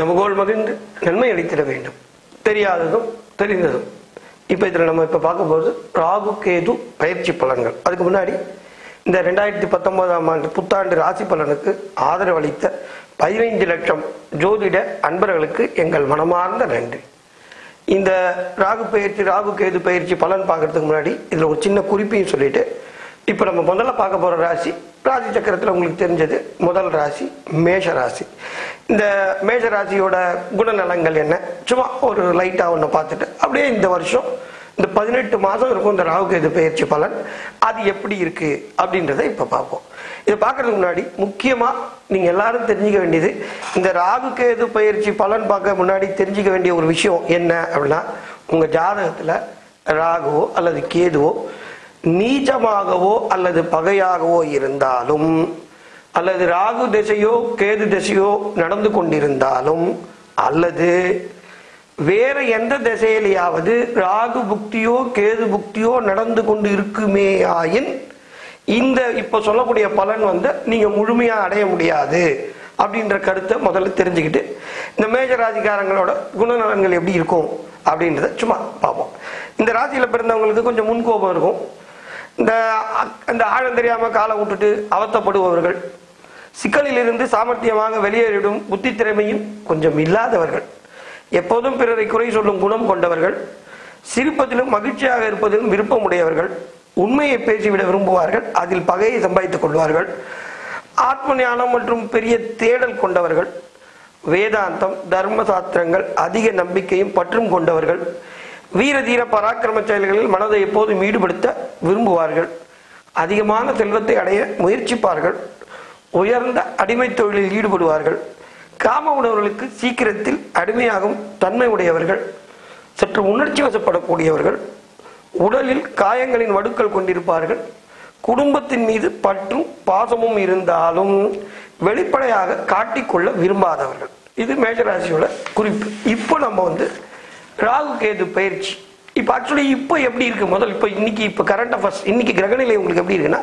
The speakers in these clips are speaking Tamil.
நமகோல் மகிழ்ந்து நன்மை அளித்திட வேண்டும். தெரியாததும் தெரிந்ததும். இப்போ இதில் நம்ம இப்போ பார்க்க போகிறது ராகு கேது பயிற்சி பலன்கள். அதுக்கு முன்னாடி இந்த ரெண்டாயிரத்தி பத்தொன்பதாம் ஆண்டு புத்தாண்டு ராசி பலனுக்கு ஆதரவு அளித்த பதினைந்து லட்சம் ஜோதிட அன்பர்களுக்கு எங்கள் மனமார்ந்த நன்றி. இந்த ராகு பயிற்சி ராகு கேது பயிற்சி பலன் பார்க்கறதுக்கு முன்னாடி இதில் ஒரு சின்ன குறிப்பையும் சொல்லிட்டு இப்போ நம்ம முதல்ல பார்க்க போகிற ராசி ராசி சக்கரத்தில் உங்களுக்கு தெரிஞ்சது முதல் ராசி மேஷ ராசி. இந்த மேஷ ராசியோட குணநலங்கள் என்ன? சும்மா ஒரு லைட்டாக ஒன்று பார்த்துட்டு அப்படியே இந்த வருஷம் இந்த பதினெட்டு மாதம் இருக்கும் இந்த ராகு கேது பயிற்சி பலன் அது எப்படி இருக்கு அப்படின்றத இப்போ பார்ப்போம். இதை பார்க்கறதுக்கு முன்னாடி முக்கியமாக நீங்கள் எல்லாரும் தெரிஞ்சுக்க வேண்டியது இந்த ராகு கேது பயிற்சி பலன் பார்க்க முன்னாடி தெரிஞ்சுக்க வேண்டிய ஒரு விஷயம் என்ன அப்படின்னா உங்கள் ஜாதகத்தில் ராகுவோ அல்லது கேதுவோ நீச்சமாகவோ அல்லது பகையாகவோ இருந்தாலும் அல்லது ராகு திசையோ கேது திசையோ நடந்து கொண்டிருந்தாலும் அல்லது வேற எந்த திசையிலேயாவது ராகு புக்தியோ கேது புக்தியோ நடந்து கொண்டு இருக்குமே ஆயின் இந்த இப்ப சொல்லக்கூடிய பலன் வந்து நீங்க முழுமையா அடைய முடியாது அப்படின்ற கருத்தை முதல்ல தெரிஞ்சுக்கிட்டு இந்த மேஜர் ராசிக்காரங்களோட குணநலன்கள் எப்படி இருக்கும் அப்படின்றத சும்மா பார்ப்போம். இந்த ராசியில பிறந்தவங்களுக்கு கொஞ்சம் முன்கோபம் இருக்கும். இந்த அ- ஆழம் தெரியாம காலை விட்டுட்டு அவத்தப்படுபவர்கள். சிக்கலிலிருந்து சாமர்த்தியமாக வெளியேறிடும் புத்தி திறமையும் கொஞ்சம் இல்லாதவர்கள். எப்போதும் பிறரை குறை சொல்லும் குணம் கொண்டவர்கள். சிரிப்பதிலும் மகிழ்ச்சியாக இருப்பதிலும் விருப்பமுடையவர்கள். உண்மையை பேசிவிட விரும்புவார்கள். அதில் பகையை சம்பாதித்துக் கொள்வார்கள். ஆத்ம ஞானம் மற்றும் பெரிய தேடல் கொண்டவர்கள். வேதாந்தம் தர்ம சாஸ்திரங்கள் அதிக நம்பிக்கையும் பற்றும் கொண்டவர்கள். வீர தீர பராக்கிரம செயல்களில் மனதை எப்போதும் ஈடுபடுத்த விரும்புவார்கள். அதிகமான செல்வத்தை அடைய முயற்சிப்பார்கள். உயர்ந்த அடிமை தொழிலில் ஈடுபடுவார்கள். காம உணவர்களுக்கு சீக்கிரத்தில் அடிமையாகும் தன்மை உடையவர்கள். சற்று உணர்ச்சி வசப்படக்கூடியவர்கள். உடலில் காயங்களின் வடுக்கள் கொண்டிருப்பார்கள். குடும்பத்தின் மீது பற்றும் பாசமும் இருந்தாலும் வெளிப்படையாக காட்டிக்கொள்ள விரும்பாதவர்கள். இது மேஜராசியோட குறிப்பு. இப்போ நம்ம வந்து ராகு கேது பயிற்சி. இப்போ ஆக்சுவலி இப்போ எப்படி இருக்கு? முதல் இப்போ இன்னைக்கு இப்போ கரண்ட் அஃபேர்ஸ் இன்னைக்கு கிரகநிலை உங்களுக்கு எப்படி இருக்குன்னா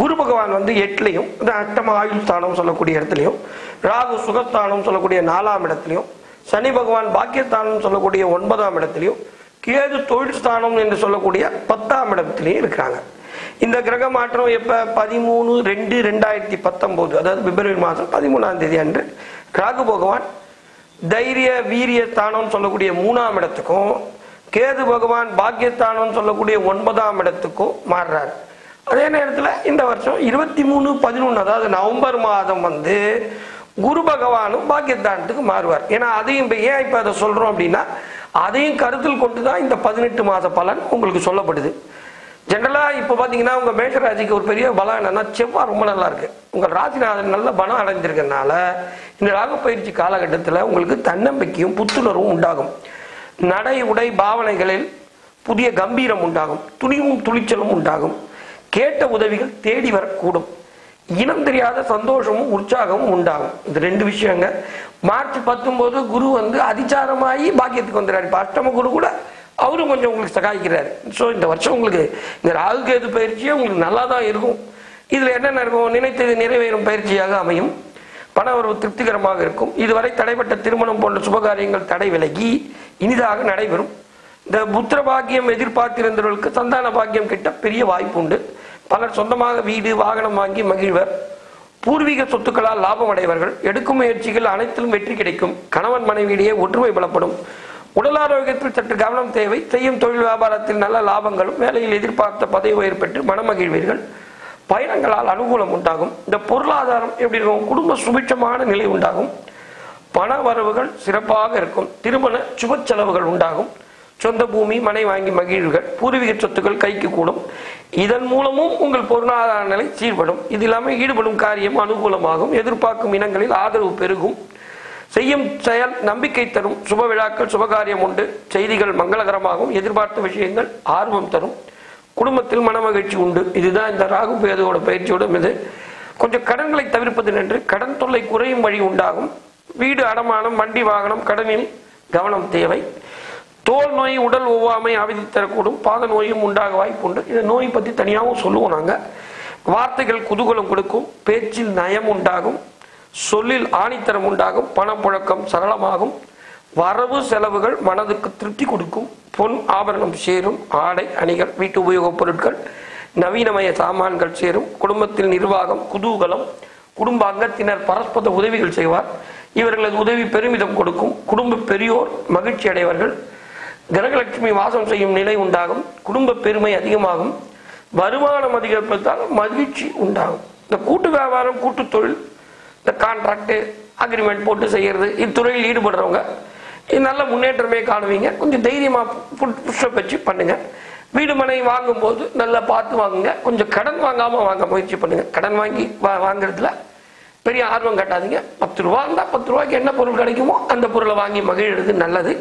குரு பகவான் வந்து எட்டுலையும் இந்த ஆயுள் ஸ்தானம் சொல்லக்கூடிய இடத்துலையும் ராகு சுகஸ்தானம் சொல்லக்கூடிய நாலாம் இடத்துலையும் சனி பகவான் பாக்கியஸ்தானம் சொல்லக்கூடிய ஒன்பதாம் இடத்துலையும் கேது தொழில் ஸ்தானம் என்று சொல்லக்கூடிய பத்தாம் இடத்துலையும் இருக்கிறாங்க. இந்த கிரக மாற்றம் எப்போ? பதிமூணு ரெண்டு ரெண்டாயிரத்தி பத்தொம்போது அதாவது பிப்ரவரி மாதம் பதிமூணாம் தேதி அன்று ராகு பகவான் தைரிய வீரிய ஸ்தானம் சொல்லக்கூடிய மூணாம் இடத்துக்கும் கேது பகவான் பாக்கியஸ்தானம் சொல்லக்கூடிய ஒன்பதாம் இடத்துக்கும் மாறுறாரு. அதே நேரத்தில் இந்த வருஷம் இருபத்தி மூணு பதினொன்று அதாவது நவம்பர் மாதம் வந்து குரு பகவானும் பாக்கியஸ்தானத்துக்கு மாறுவார். ஏன்னா அதையும் இப்ப ஏன் இப்போ அதை சொல்றோம் அப்படின்னா அதையும் கருத்தில் கொண்டு தான் இந்த பதினெட்டு மாத பலன் உங்களுக்கு சொல்லப்படுது. ஜென்ரலா இப்போ பார்த்தீங்கன்னா உங்க மேஷராசிக்கு ஒரு பெரிய பலம் என்னன்னா செவ்வாய் ரொம்ப நல்லா இருக்கு. உங்க ராசிநாதன் நல்ல பலம் அடைஞ்சிருக்கனால இந்த ராக பயிற்சி காலகட்டத்தில் உங்களுக்கு தன்னம்பிக்கையும் புத்துணர்வும் உண்டாகும். நடை உடை பாவனைகளில் புதிய கம்பீரம் உண்டாகும் துணிவும் துணிச்சலும் உண்டாகும். கேட்ட உதவிகள் தேடி வரக்கூடும். இனம் தெரியாத சந்தோஷமும் உற்சாகமும் உண்டாகும். இது ரெண்டு விஷயங்க. மார்ச் பத்தொன்பது குரு வந்து அதிச்சாரமாகி பாக்கியத்துக்கு வந்துடுறாரு இப்போ அஷ்டம குரு கூட அவரும் கொஞ்சம் உங்களுக்கு சகாய்க்கிறார். ஸோ இந்த வருஷம் உங்களுக்கு இந்த ராகுகேது பயிற்சியே உங்களுக்கு நல்லா தான் இருக்கும். இதில் என்னென்ன இருக்கும்? நினைத்தது நிறைவேறும் பயிற்சியாக அமையும். பண உறவு திருப்திகரமாக இருக்கும். இதுவரை தடைப்பட்ட திருமணம் போன்ற சுபகாரியங்கள் தடை விலகி இனிதாக நடைபெறும். இந்த புத்திர பாக்கியம் எதிர்பார்த்திருந்தவர்களுக்கு சந்தான பாக்கியம் கிட்ட பெரிய வாய்ப்பு உண்டு. பலர் சொந்தமாக வீடு வாகனம் வாங்கி மகிழ்வர். பூர்வீக சொத்துக்களால் லாபம் அடைவர்கள். எடுக்கும் முயற்சிகள் அனைத்திலும் வெற்றி கிடைக்கும். கணவன் மனைவியிடையே ஒற்றுமை பலப்படும். உடல் ஆரோக்கியத்தில் சற்று கவனம் தேவை. செய்யும் தொழில் வியாபாரத்தில் நல்ல லாபங்களும் வேலையில் எதிர்பார்த்த பதவி உயர் பெற்று மனமகிழ்வீர்கள். பயணங்களால் அனுகூலம் உண்டாகும். இந்த பொருளாதாரம் எப்படி இருக்கும்? குடும்ப சுபிட்சமான நிலை உண்டாகும். பண வரவுகள் சிறப்பாக இருக்கும். திருமண சுப செலவுகள் உண்டாகும். சொந்த பூமி மனை வாங்கி மகிழ்வுகள் பூர்வீக சொத்துக்கள் கைக்கு கூடும். இதன் மூலமும் உங்கள் பொருளாதார நிலை சீர்படும். இது இல்லாமல் ஈடுபடும் காரியம் அனுகூலமாகும். எதிர்பார்க்கும் இனங்களில் ஆதரவு பெருகும். செய்யும் செயல் நம்பிக்கை தரும். சுப விழாக்கள் சுபகாரியம் உண்டு. செய்திகள் மங்களகரமாகவும் எதிர்பார்த்த விஷயங்கள் ஆர்வம் தரும். குடும்பத்தில் மனமகிழ்ச்சி உண்டு. இதுதான் இந்த ராகு பேதோட பயிற்சியோட இது. கொஞ்சம் கடன்களை தவிர்ப்பது நன்று. கடன் தொல்லை குறையும் வழி உண்டாகும். வீடு அடமானம் வண்டி வாகனம் கடனில் கவனம் தேவை. தோல் நோய் உடல் ஒவ்வாமை அவதி தரக்கூடும். பாத நோயும் உண்டாக வாய்ப்புண்டு இந்த நோய் பற்றி தனியாகவும் சொல்லுவோம் நாங்கள் வார்த்தைகள் குதூகலம் கொடுக்கும். பேச்சில் நயம் உண்டாகும். சொல்லில் ஆணித்தரம் உண்டாகும். பணப்புழக்கம் சரளமாகும். வரவு செலவுகள் மனதுக்கு திருப்தி கொடுக்கும். பொன் ஆபரணம் சேரும். ஆடை அணிகள் வீட்டு உபயோகப் பொருட்கள் நவீனமய சாமான்கள் சேரும். குடும்பத்தில் நிர்வாகம் குதூகலம் குடும்ப அங்கத்தினர் பரஸ்பர உதவிகள் செய்வார். இவர்களது உதவி பெருமிதம் கொடுக்கும். குடும்ப பெரியோர் மகிழ்ச்சி அடைவார்கள். கிரகலட்சுமி வாசம் செய்யும் நிலை உண்டாகும். குடும்ப பெருமை அதிகமாகும். வருமானம் அதிகரிப்பதால் மகிழ்ச்சி உண்டாகும். இந்த கூட்டு வியாபாரம் கூட்டு தொழில் இந்த கான்ட்ராக்டு அக்ரிமெண்ட் போட்டு செய்யறது இத்துறையில் ஈடுபடுறவங்க இது நல்ல முன்னேற்றமே காணுவீங்க. கொஞ்சம் தைரியமா புஷ்அப் வச்சு பண்ணுங்க. வீடு மனை வாங்கும்போது நல்லா பார்த்து வாங்குங்க. கொஞ்சம் கடன் வாங்காம வாங்க முயற்சி பண்ணுங்க. கடன் வாங்கி வா- வாங்குறதுல பெரிய ஆர்வம் காட்டாதீங்க. பத்து ரூபா இருந்தால் பத்து ரூபாய்க்கு என்ன பொருள் கிடைக்குமோ அந்த பொருளை வாங்கி மகிழ்றது நல்லது.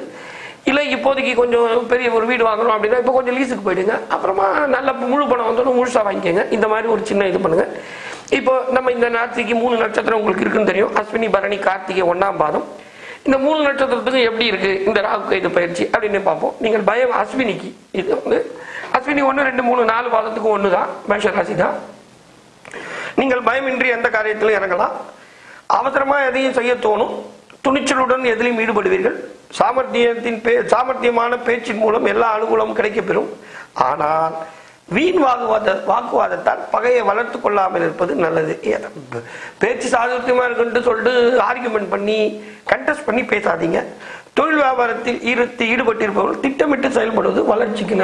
இல்லை இப்போதைக்கு கொஞ்சம் பெரிய ஒரு வீடு வாங்கணும் அப்படின்னா இப்போ கொஞ்சம் லீஸுக்கு போயிடுங்க. அப்புறமா நல்ல முழு பணம் வந்தோடனே முழுசாக வாங்கிக்கோங்க. இந்த மாதிரி ஒரு சின்ன இது பண்ணுங்க. இப்போ நம்ம இந்த நேரத்துக்கு மூணு நட்சத்திரம் உங்களுக்கு இருக்குன்னு தெரியும். அஸ்வினி பரணி கார்த்திகை ஒன்றாம் பாதம். இந்த மூணு நட்சத்திரத்துக்கும் எப்படி இருக்கு? இந்த ராகு இது பயிற்சி அப்படின்னு பார்ப்போம். நீங்கள் பயம் அஸ்வினிக்கு. இது வந்து அஸ்வினி ஒன்று ரெண்டு மூணு நாலு பாதத்துக்கும் ஒன்று தான் மேஷராசி தான் நீங்கள் பயமின்றி எந்த காரியத்திலும் இறங்கலாம். அவசரமாக எதையும் செய்ய தோணும். துணிச்சலுடன் எதிலும் ஈடுபடுவீர்கள். சாமர்த்தியத்தின் பே சாமர்த்தியமான பேச்சின் மூலம் எல்லா அனுகூலமும் கிடைக்கப்பெறும். ஆனால் வீண் வாக்குவாத வாக்குவாதத்தால் பகையை வளர்த்து கொள்ளாமல் இருப்பது நல்லது. ஏ, பேச்சு சாதுரியமா இருக்குன்ட்டு சொல்லிட்டு ஆர்குமெண்ட் பண்ணி கண்டெஸ்ட் பண்ணி பேசாதீங்க. தொழில் வியாபாரத்தில் ஈடுத்து ஈடுபட்டிருப்பவர்கள் திட்டமிட்டு செயல்படுவது வளர்ச்சிக்கு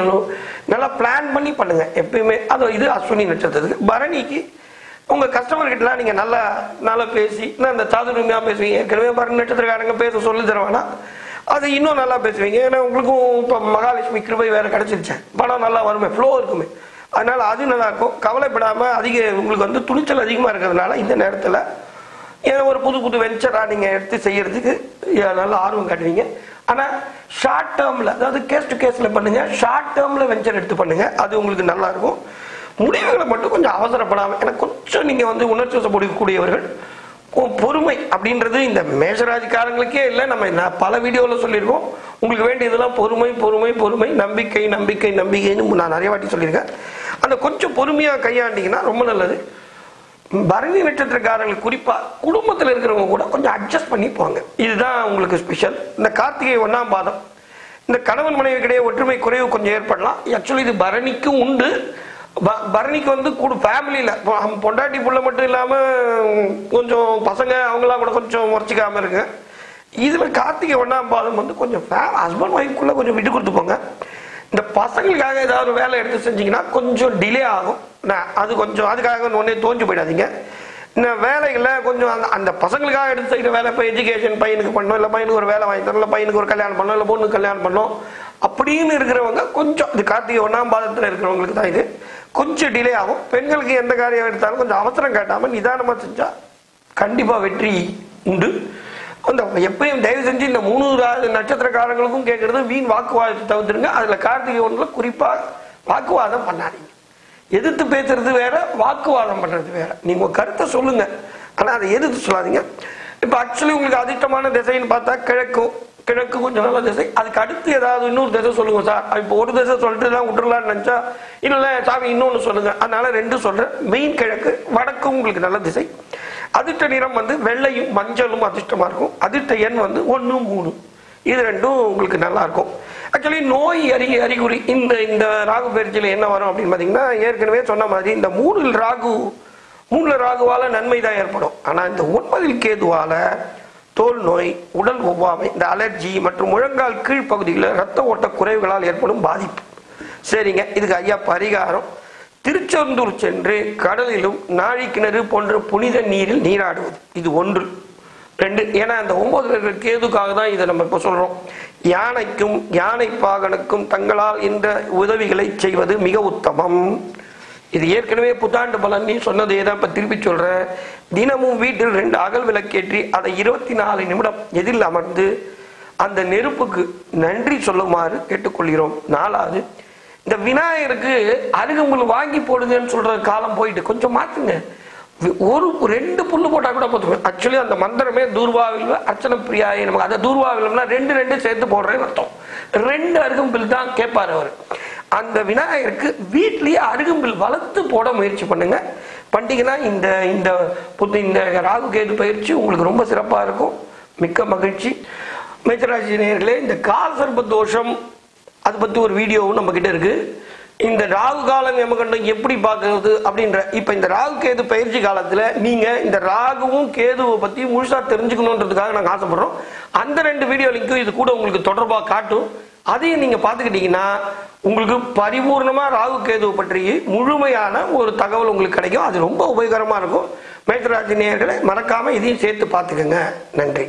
நல்லா பிளான் பண்ணி பண்ணுங்க. எப்பயுமே அது இது அஸ்வினி நட்சத்திரத்துக்கு. பரணிக்கு உங்க கஸ்டமர் நீங்கள் நீங்க நல்லா நல்லா பேசி நான் இந்த சாதுரியமா பேசுவீங்க. ஏற்கனவே பாருங்க நட்சத்திரக்காரங்க பேச சொல்லி தருவானா? அது இன்னும் நல்லா பேசுவீங்க. ஏன்னா உங்களுக்கும் இப்போ மகாலட்சுமி கிருபை வேற கிடச்சிருச்சேன் பணம் நல்லா வருமே ஃப்ளோ இருக்குமே. அதனால அது நல்லா இருக்கும். கவலைப்படாம அதிக உங்களுக்கு வந்து துணிச்சல் அதிகமா இருக்கிறதுனால இந்த நேரத்துல ஏன்னா ஒரு புது புது வெஞ்சரா நீங்க எடுத்து செய்யறதுக்கு நல்ல ஆர்வம் காட்டுவீங்க. ஆனா ஷார்ட் டேர்ம்ல அதாவது கேஸ் டு கேஸ்ல பண்ணுங்க. ஷார்ட் டேர்ம்ல வெஞ்சர் எடுத்து பண்ணுங்க. அது உங்களுக்கு நல்லா இருக்கும். முடிவுகளை மட்டும் கொஞ்சம் அவசரப்படாமல் ஏன்னா கொஞ்சம் நீங்கள் வந்து உணர்ச்சி வசப்படுக்கக்கூடியவர்கள் பொறுமை அப்படின்றது இந்த மேஷராஜிக்காரங்களுக்கே இல்லை. நம்ம நான் பல வீடியோவில் சொல்லியிருக்கோம். உங்களுக்கு வேண்டியதெல்லாம் பொறுமை பொறுமை பொறுமை நம்பிக்கை நம்பிக்கை நம்பிக்கைன்னு நான் நிறைய வாட்டி சொல்லியிருக்கேன். அந்த கொஞ்சம் பொறுமையாக கையாண்டிங்கன்னா ரொம்ப நல்லது. பரணி நட்சத்திரக்காரர்கள் குறிப்பாக குடும்பத்தில் இருக்கிறவங்க கூட கொஞ்சம் அட்ஜஸ்ட் பண்ணி போங்க. இதுதான் உங்களுக்கு ஸ்பெஷல் இந்த கார்த்திகை ஒண்ணாம் பாதம். இந்த கணவன் மனைவிக்கிடையே ஒற்றுமை குறைவு கொஞ்சம் ஏற்படலாம். ஆக்சுவலி இது பரணிக்கும் உண்டு. பரணிக்கு வந்து கூட ஃபேமிலியில் பொண்டாட்டி புள்ள மட்டும் இல்லாம கொஞ்சம் பசங்க அவங்களாம் கூட கொஞ்சம் முறைச்சிக்காம இருங்க. இதுல கார்த்திகை ஒண்ணாம் பாதம் வந்து கொஞ்சம் ஹஸ்பண்ட் ஒய்ஃப்குள்ள கொஞ்சம் விட்டு கொடுத்து போங்க இந்த பசங்களுக்காக ஏதாவது ஒரு வேலை எடுத்து செஞ்சீங்கன்னா கொஞ்சம் டிலே ஆகும். அது கொஞ்சம் அதுக்காக ஒன்னே தோஞ்சு போயிடாதீங்க. இந்த வேலைகளில் கொஞ்சம் அந்த அந்த பசங்களுக்காக எடுத்து செய்கிற வேலை இப்போ எஜுகேஷன் பையனுக்கு பண்ணணும் இல்லை பையனுக்கு ஒரு வேலை வாங்கி தரணும் இல்லை பையனுக்கு ஒரு கல்யாணம் பண்ணணும் இல்லை பொண்ணுக்கு கல்யாணம் பண்ணணும். அப்படின்னு இருக்கிறவங்க கொஞ்சம் இது கார்த்திகை ஒன்றாம் பாதத்தில் இருக்கிறவங்களுக்கு தான் இது. கொஞ்சம் டிலே ஆகும். பெண்களுக்கு எந்த காரியம் எடுத்தாலும் கொஞ்சம் அவசரம் காட்டாமல் நிதானமாக செஞ்சால் கண்டிப்பாக வெற்றி உண்டு. அந்த எப்பயும் தயவு செஞ்சு இந்த மூணு நட்சத்திரக்காரங்களுக்கும் கேட்கறது வீண் வாக்குவாதத்தை தவிர்த்துருங்க அதுல கார்த்திகை ஒன்றுல குறிப்பா வாக்குவாதம் பண்ணாதீங்க. எதிர்த்து பேசுறது வேற வாக்குவாதம் பண்றது வேற. நீங்க உங்கள் கருத்தை சொல்லுங்க. ஆனா அதை எதிர்த்து சொல்லாதீங்க. இப்ப ஆக்சுவலி உங்களுக்கு அதிர்ஷ்டமான திசைன்னு பார்த்தா கிழக்கும். கிழக்கு கொஞ்சம் நல்ல திசை. அதுக்கு அடுத்து ஏதாவது இன்னொரு திசை சொல்லுங்க சார். இப்போ ஒரு திசை சொல்லிட்டு தான் விட்டுறலாம்னு நினைச்சா இல்லை சாமி இன்னொன்று சொல்லுங்க. அதனால ரெண்டு சொல்றேன். மெயின் கிழக்கு வடக்கும் உங்களுக்கு நல்ல திசை. அதிர்ஷ்ட நிறம் வந்து வெள்ளையும் மஞ்சளும் அதிர்ஷ்டமா இருக்கும். அதிர்ஷ்ட எண் வந்து ஒன்று மூணு. இது ரெண்டும் உங்களுக்கு நல்லா இருக்கும். ஆக்சுவலி நோய் அறி அறிகுறி இந்த இந்த ராகு பயிற்சியில் என்ன வரும் அப்படின்னு பார்த்தீங்கன்னா ஏற்கனவே சொன்ன மாதிரி இந்த மூணில் ராகு மூணில் ராகுவால நன்மை தான் ஏற்படும். ஆனால் இந்த ஒன்பதில் கேதுவால தோல் நோய் உடல் ஒவ்வாமை இந்த அலர்ஜி மற்றும் முழங்கால் கீழ்ப்பகுதியில் ரத்த ஓட்ட குறைவுகளால் ஏற்படும் பாதிப்பு. சரிங்க இதுக்கு ஐயா பரிகாரம். திருச்செந்தூர் சென்று கடலிலும் நாழி கிணறு போன்ற புனித நீரில் நீராடுவது. இது ஒன்று. ரெண்டு ஏன்னா இந்த ஒன்பது இருக்கிற கேதுக்காக தான் இதை நம்ம இப்போ சொல்றோம். யானைக்கும் யானை பாகனுக்கும் தங்களால் இந்த உதவிகளை செய்வது மிக உத்தமம். இது ஏற்கனவே புத்தாண்டு பலன் நீ சொன்னதே தான் இப்ப திருப்பி சொல்கிறேன் தினமும் வீட்டில் ரெண்டு அகல் விளக்கேற்றி அதை இருபத்தி நாலு நிமிடம் எதிரில் அமர்ந்து அந்த நெருப்புக்கு நன்றி சொல்லுமாறு கேட்டுக்கொள்கிறோம். நாலாவது இந்த விநாயகருக்கு அருகம்புல் வாங்கி போடுங்கன்னு சொல்ற காலம் போயிட்டு கொஞ்சம் மாத்துங்க. ஒரு ரெண்டு புல்லு போட்டா கூட போதும். ஆக்சுவலி அந்த மந்திரமே தூர்வாவில் அர்ச்சனை பிரியாயி நமக்கு அதை தூர்வாவிலம்னா ரெண்டு ரெண்டு சேர்த்து போடுறேன்னு அர்த்தம். ரெண்டு அருகம்பில் தான் கேட்பாரு அவர். அந்த விநாயகருக்கு வீட்லேயே அருகம்பில் வளர்த்து போட முயற்சி பண்ணுங்க. பண்டிகைன்னா பண்ணிட்டீங்கன்னா இந்த இந்த புத்து இந்த ராகு கேது பயிற்சி உங்களுக்கு ரொம்ப சிறப்பாக இருக்கும். மிக்க மகிழ்ச்சி. மேச்சராசி நேர்களே இந்த கால சர்ப்ப தோஷம் அதை பற்றி ஒரு வீடியோவும் நம்ம கிட்ட இருக்கு. இந்த ராகு காலம் எமகண்டம் எப்படி பார்க்கறது அப்படின்ற இப்போ இந்த ராகு கேது பயிற்சி காலத்தில் நீங்கள் இந்த ராகுவும் கேதுவை பற்றி முழுசாக தெரிஞ்சுக்கணுன்றதுக்காக நாங்கள் ஆசைப்படுறோம். அந்த ரெண்டு வீடியோ லிங்க்கும் இது கூட உங்களுக்கு தொடர்பாக காட்டும். அதையும் நீங்கள் பார்த்துக்கிட்டீங்கன்னா உங்களுக்கு பரிபூர்ணமாக ராகு கேது பற்றி முழுமையான ஒரு தகவல் உங்களுக்கு கிடைக்கும். அது ரொம்ப உபயோகரமாக இருக்கும். மேற்கராஜி நேயர்களை மறக்காமல் இதையும் சேர்த்து பார்த்துக்கோங்க. நன்றி.